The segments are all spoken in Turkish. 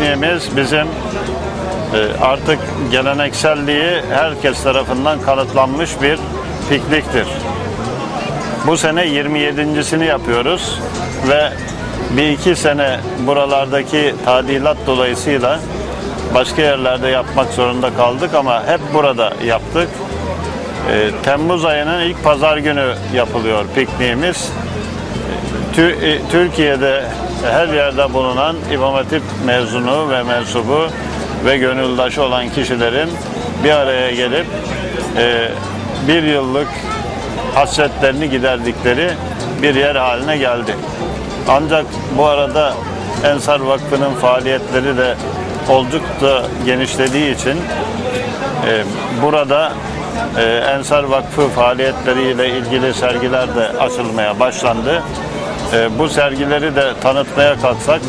Pikniğimiz bizim e, artık gelenekselliği herkes tarafından kanıtlanmış bir pikniktir. Bu sene 27.sini yapıyoruz ve bir iki sene buralardaki tadilat dolayısıyla başka yerlerde yapmak zorunda kaldık ama hep burada yaptık. E, Temmuz ayının ilk pazar günü yapılıyor pikniğimiz. E, Türkiye'de her yerde bulunan İmam Hatip mezunu ve mensubu ve gönüldaşı olan kişilerin bir araya gelip e, bir yıllık hasretlerini giderdikleri bir yer haline geldi. Ancak bu arada Ensar Vakfı'nın faaliyetleri de oldukça genişlediği için e, burada e, Ensar Vakfı faaliyetleriyle ilgili sergiler de açılmaya başlandı. E, bu sergileri de tanıtmaya kalksak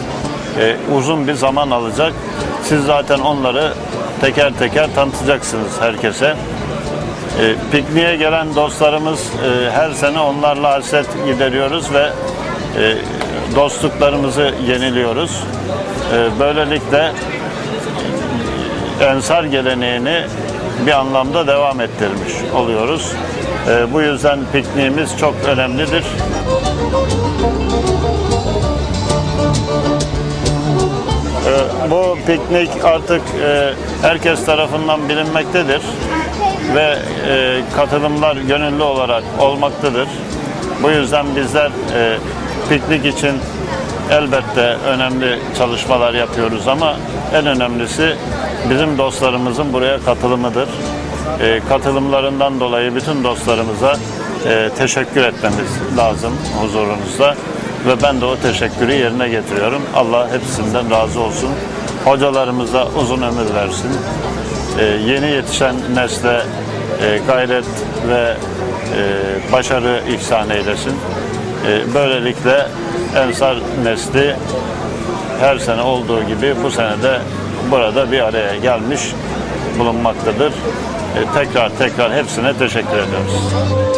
e, uzun bir zaman alacak. Siz zaten onları teker teker tanıtacaksınız herkese. E, pikniğe gelen dostlarımız e, her sene onlarla hasret gideriyoruz ve e, dostluklarımızı yeniliyoruz. E, böylelikle ensar geleneğini bir anlamda devam ettirmiş oluyoruz. E, bu yüzden pikniğimiz çok önemlidir. Bu piknik artık e, herkes tarafından bilinmektedir ve e, katılımlar gönüllü olarak olmaktadır. Bu yüzden bizler e, piknik için elbette önemli çalışmalar yapıyoruz ama en önemlisi bizim dostlarımızın buraya katılımıdır. E, katılımlarından dolayı bütün dostlarımıza e, teşekkür etmemiz lazım huzurunuzda ve ben de o teşekkürü yerine getiriyorum. Allah hepsinden razı olsun. Hocalarımıza uzun ömür versin. E, yeni yetişen nesle e, gayret ve e, başarı ihsan eylesin. E, böylelikle Ensar nesli her sene olduğu gibi bu sene de burada bir araya gelmiş bulunmaktadır. E, tekrar tekrar hepsine teşekkür ediyoruz.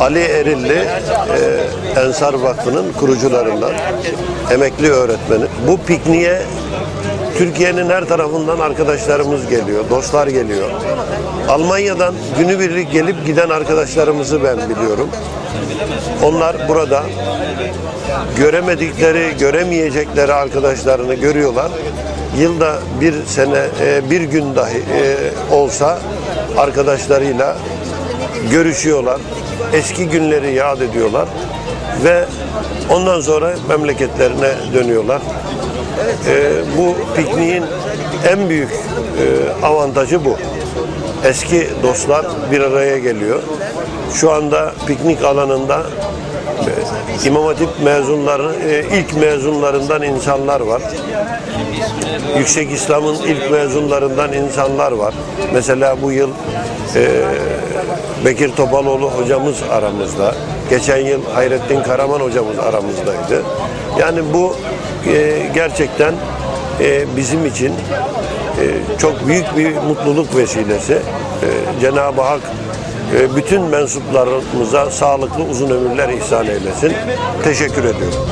Ali Erilli, e, Ensar Vakfı'nın kurucularından, emekli öğretmeni. Bu pikniğe Türkiye'nin her tarafından arkadaşlarımız geliyor, dostlar geliyor. Almanya'dan günübirlik gelip giden arkadaşlarımızı ben biliyorum. Onlar burada göremedikleri, göremeyecekleri arkadaşlarını görüyorlar. Yılda bir sene, e, bir gün dahi e, olsa arkadaşlarıyla görüşüyorlar. Eski günleri yad ediyorlar ve ondan sonra memleketlerine dönüyorlar. Ee, bu pikniğin en büyük e, avantajı bu. Eski dostlar bir araya geliyor. Şu anda piknik alanında e, İmam Hatip mezunları, e, ilk mezunlarından insanlar var. Yüksek İslam'ın ilk mezunlarından insanlar var. Mesela bu yıl e, Bekir Topaloğlu hocamız aramızda. Geçen yıl Hayrettin Karaman hocamız aramızdaydı. Yani bu e, gerçekten e, bizim için e, çok büyük bir mutluluk vesilesi. E, Cenab-ı Hak e, bütün mensuplarımıza sağlıklı uzun ömürler ihsan eylesin. Teşekkür ediyorum.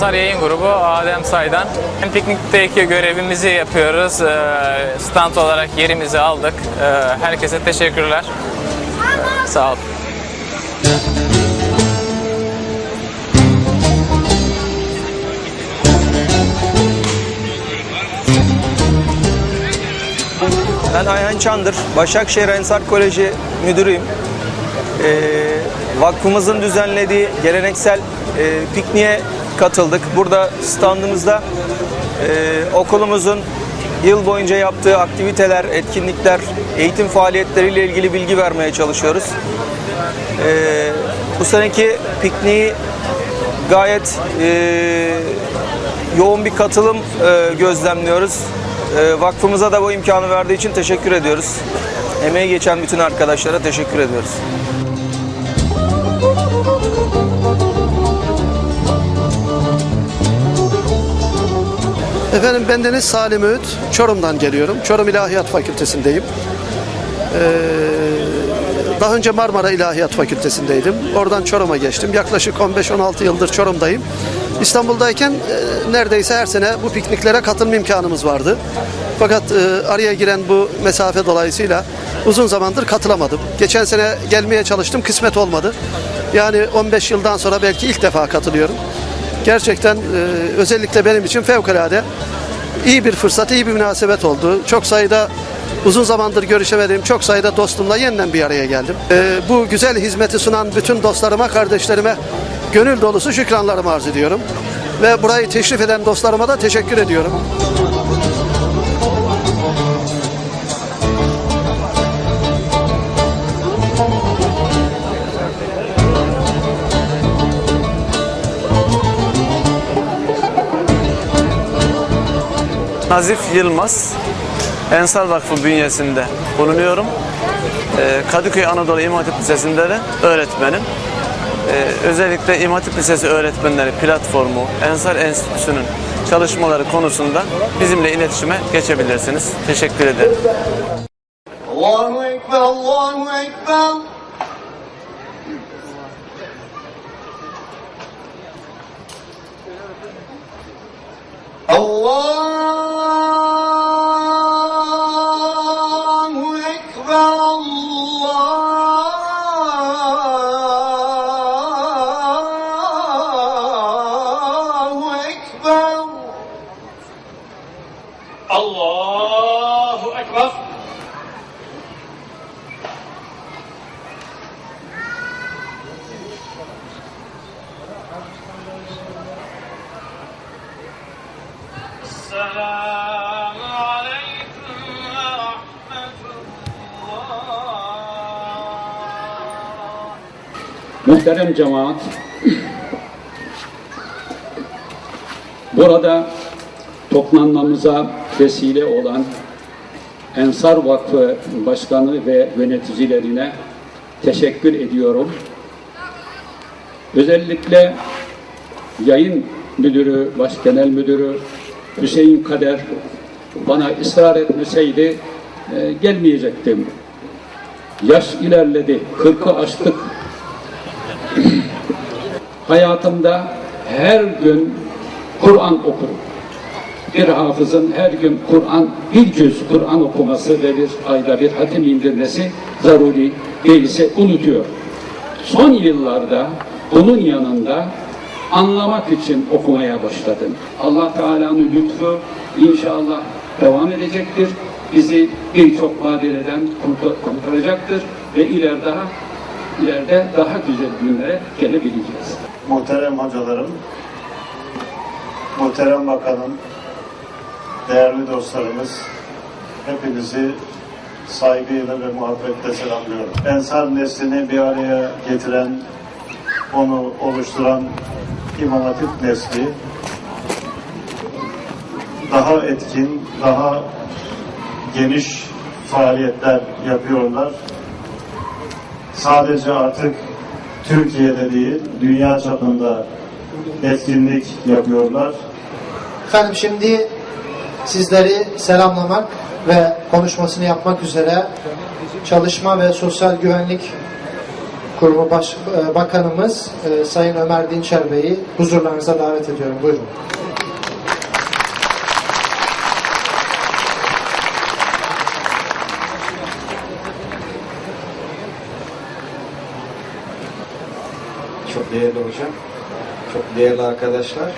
Ensar Yayın Grubu Adem Say'dan. Piknikteki görevimizi yapıyoruz. Ee, Stand olarak yerimizi aldık. Ee, Herkese teşekkürler. Sağ olun. Ben Ayhan Çandır, Başakşehir Ensar Koleji müdürüyüm. Ee, vakfımızın düzenlediği geleneksel e, pikniğe katıldık. Burada standımızda e, okulumuzun yıl boyunca yaptığı aktiviteler, etkinlikler, eğitim faaliyetleriyle ilgili bilgi vermeye çalışıyoruz. E, bu seneki pikniği gayet e, yoğun bir katılım e, gözlemliyoruz. E, vakfımıza da bu imkanı verdiği için teşekkür ediyoruz. Emeği geçen bütün arkadaşlara teşekkür ediyoruz. Efendim bendeniz Salim Öğüt. Çorum'dan geliyorum. Çorum İlahiyat Fakültesindeyim. Ee, daha önce Marmara İlahiyat Fakültesindeydim. Oradan Çorum'a geçtim. Yaklaşık 15-16 yıldır Çorum'dayım. İstanbul'dayken e, neredeyse her sene bu pikniklere katılma imkanımız vardı. Fakat e, araya giren bu mesafe dolayısıyla uzun zamandır katılamadım. Geçen sene gelmeye çalıştım, kısmet olmadı. Yani 15 yıldan sonra belki ilk defa katılıyorum. Gerçekten e, özellikle benim için fevkalade iyi bir fırsat, iyi bir münasebet oldu. Çok sayıda uzun zamandır görüşemediğim çok sayıda dostumla yeniden bir araya geldim. E, bu güzel hizmeti sunan bütün dostlarıma, kardeşlerime gönül dolusu şükranlarımı arz ediyorum. Ve burayı teşrif eden dostlarıma da teşekkür ediyorum. Nazif Yılmaz, Ensar Vakfı bünyesinde bulunuyorum. Ee, Kadıköy Anadolu İmam Hatip Lisesi'nde de öğretmenim. Ee, Özellikle İmam Hatip Lisesi öğretmenleri platformu, Ensar Enstitüsü'nün çalışmaları konusunda bizimle iletişime geçebilirsiniz. Teşekkür ederim. Allahu Ekber, Allahu Ekber. Allahu Muhterem cemaat, burada toplanmamıza vesile olan Ensar Vakfı Başkanı ve yöneticilerine teşekkür ediyorum. Özellikle yayın müdürü, baş genel müdürü Hüseyin Kader bana ısrar etmeseydi e, gelmeyecektim. Yaş ilerledi, kırkı aştık. Hayatımda her gün Kur'an okurum. Bir hafızın her gün Kur'an, bir cüz Kur'an okuması ve bir ayda bir hatim indirmesi zaruri değilse unutuyor. Son yıllarda bunun yanında anlamak için okumaya başladım. Allah Teala'nın lütfu inşallah devam edecektir. Bizi birçok badireden kurtar- kurtaracaktır ve ileride daha ileride daha güzel günlere gelebileceğiz. Muhterem hocalarım, muhterem bakanım, değerli dostlarımız, hepinizi saygıyla ve muhabbetle selamlıyorum. Ensar neslini bir araya getiren, onu oluşturan İmam Hatip nesli daha etkin, daha geniş faaliyetler yapıyorlar. Sadece artık Türkiye'de değil, dünya çapında etkinlik yapıyorlar. Efendim şimdi sizleri selamlamak ve konuşmasını yapmak üzere Çalışma ve Sosyal Güvenlik Kurumu Baş, e, Bakanımız e, Sayın Ömer Dinçer Bey'i huzurlarınıza davet ediyorum. Buyurun. Değerli hocam, çok değerli arkadaşlar.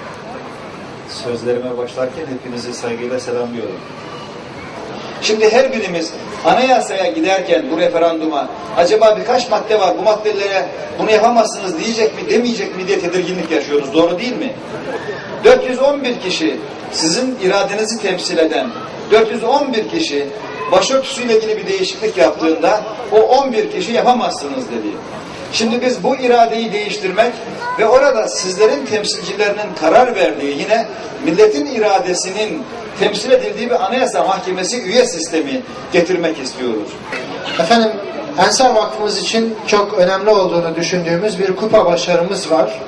Sözlerime başlarken hepinizi saygıyla selamlıyorum. Şimdi her birimiz anayasaya giderken bu referanduma acaba birkaç madde var bu maddelere bunu yapamazsınız diyecek mi demeyecek mi diye tedirginlik yaşıyoruz. Doğru değil mi? 411 kişi sizin iradenizi temsil eden 411 kişi başörtüsüyle ilgili bir değişiklik yaptığında o 11 kişi yapamazsınız dedi. Şimdi biz bu iradeyi değiştirmek ve orada sizlerin temsilcilerinin karar verdiği yine milletin iradesinin temsil edildiği bir anayasa mahkemesi üye sistemi getirmek istiyoruz. Efendim Ensar Vakfımız için çok önemli olduğunu düşündüğümüz bir kupa başarımız var.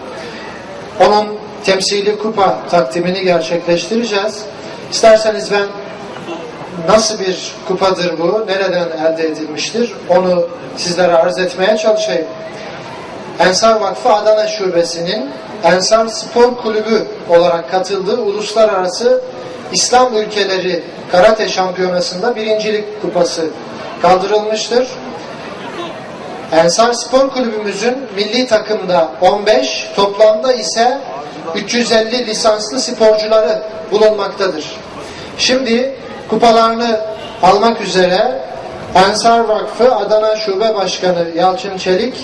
Onun temsili kupa takdimini gerçekleştireceğiz. İsterseniz ben nasıl bir kupadır bu, nereden elde edilmiştir onu sizlere arz etmeye çalışayım. Ensar Vakfı Adana Şubesi'nin Ensar Spor Kulübü olarak katıldığı uluslararası İslam ülkeleri karate şampiyonasında birincilik kupası kaldırılmıştır. Ensar Spor Kulübümüzün milli takımda 15, toplamda ise 350 lisanslı sporcuları bulunmaktadır. Şimdi kupalarını almak üzere Ensar Vakfı Adana Şube Başkanı Yalçın Çelik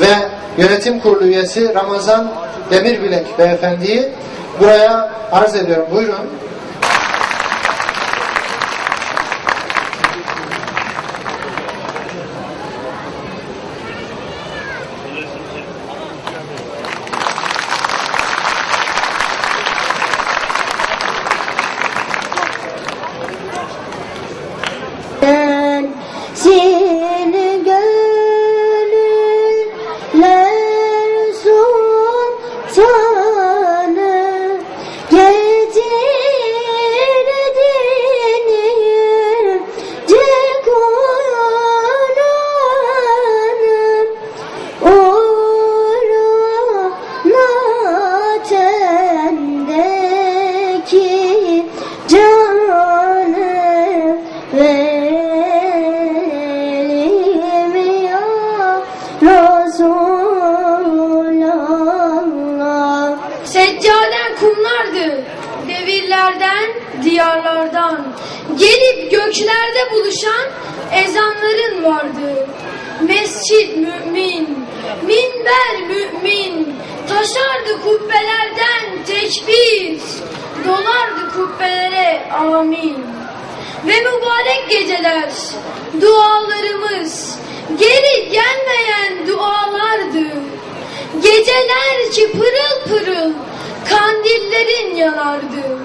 ve Yönetim Kurulu üyesi Ramazan Demirbilek beyefendiyi buraya arz ediyorum. Buyurun. Kumlardı, devirlerden, diyarlardan. Gelip göklerde buluşan ezanların vardı. Mescid mümin, minber mümin, taşardı kubbelerden tekbir, dolardı kubbelere amin. Ve mübarek geceler, dualarımız, geri gelmeyen dualardı. Geceler ki pırıl pırıl kandillerin yanardı.